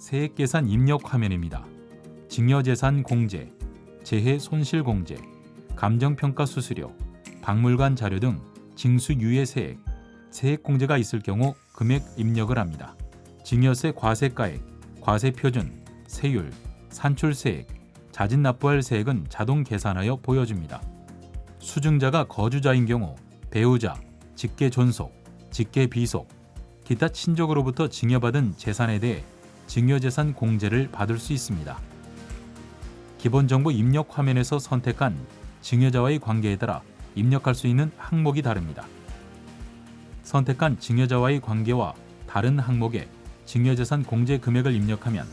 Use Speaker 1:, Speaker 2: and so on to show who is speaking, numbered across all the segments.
Speaker 1: 세액계산 입력 화면입니다. 증여재산 공제, 재해 손실 공제, 감정평가 수수료, 박물관 자료 등 징수 유예 세액, 세액 공제가 있을 경우 금액 입력을 합니다. 증여세 과세가액, 과세 표준, 세율, 산출세액, 자진 납부할 세액은 자동 계산하여 보여줍니다. 수증자가 거주자인 경우 배우자, 직계 존속, 직계 비속, 기타 친족으로부터 증여받은 재산에 대해 증여재산 공제를 받을 수 있습니다. 기본정보 입력 화면에서 선택한 증여자와의 관계에 따라 입력할 수 있는 항목이 다릅니다. 선택한 증여자와의 관계와 다른 항목에 증여재산 공제 금액을 입력하면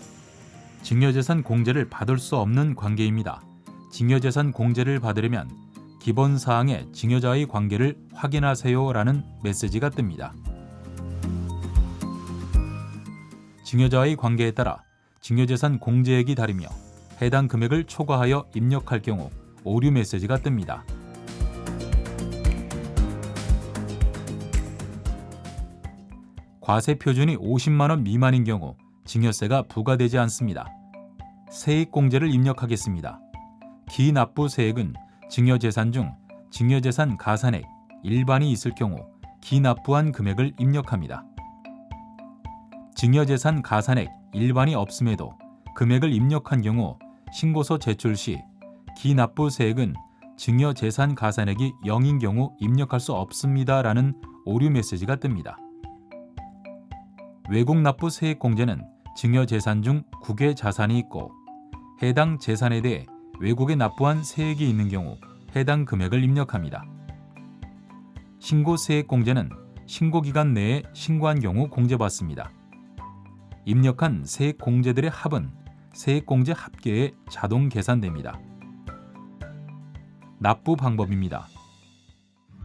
Speaker 1: 증여재산 공제를 받을 수 없는 관계입니다. 증여재산 공제를 받으려면 기본 사항의 증여자의 관계를 확인하세요라는 메시지가 뜹니다. 증여자의 관계에 따라 증여재산 공제액이 다르며 해당 금액을 초과하여 입력할 경우 오류 메시지가 뜹니다. 과세 표준이 50만 원 미만인 경우 증여세가 부과되지 않습니다. 세액 공제를 입력하겠습니다. 기납부 세액은 증여재산 중 증여재산 가산액 일반이 있을 경우 기납부한 금액을 입력합니다. 증여재산 가산액 일반이 없음에도 금액을 입력한 경우 신고서 제출 시 기납부 세액은 증여재산 가산액이 0인 경우 입력할 수 없습니다라는 오류 메시지가 뜹니다. 외국 납부 세액 공제는 증여재산 중 국외 자산이 있고 해당 재산에 대해 외국에 납부한 세액이 있는 경우 해당 금액을 입력합니다. 신고 세액 공제는 신고 기간 내에 신고한 경우 공제받습니다. 입력한 세액 공제들의 합은 세액 공제 합계에 자동 계산됩니다. 납부 방법입니다.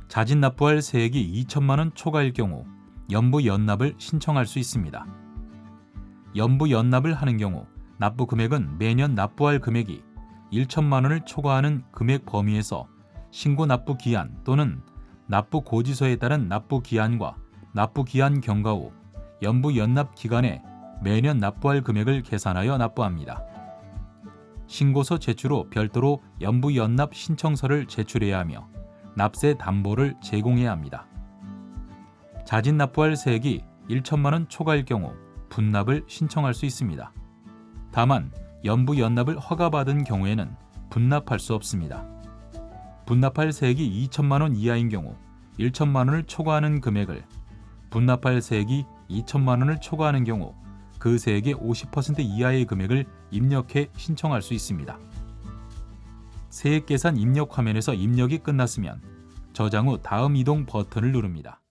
Speaker 1: 자진 납부할 세액이 2천만 원 초과일 경우 연부 연납을 신청할 수 있습니다. 연부 연납을 하는 경우 납부 금액은 매년 납부할 금액이 1천만 원을 초과하는 금액 범위에서 신고 납부 기한 또는 납부 고지서에 따른 납부 기한과 납부 기한 경과 후 연부 연납 기간에 매년 납부할 금액을 계산하여 납부합니다. 신고서 제출 후 별도로 연부 연납 신청서를 제출해야 하며 납세 담보를 제공해야 합니다. 자진 납부할 세액이 1천만 원 초과일 경우 분납을 신청할 수 있습니다. 다만 연부 연납을 허가받은 경우에는 분납할 수 없습니다. 분납할 세액이 2천만 원 이하인 경우 1천만 원을 초과하는 금액을 분납할 세액이 2천만 원을 초과하는 경우 그 세액의 50% 이하의 금액을 입력해 신청할 수 있습니다. 세액 계산 입력 화면에서 입력이 끝났으면 저장 후 다음 이동 버튼을 누릅니다.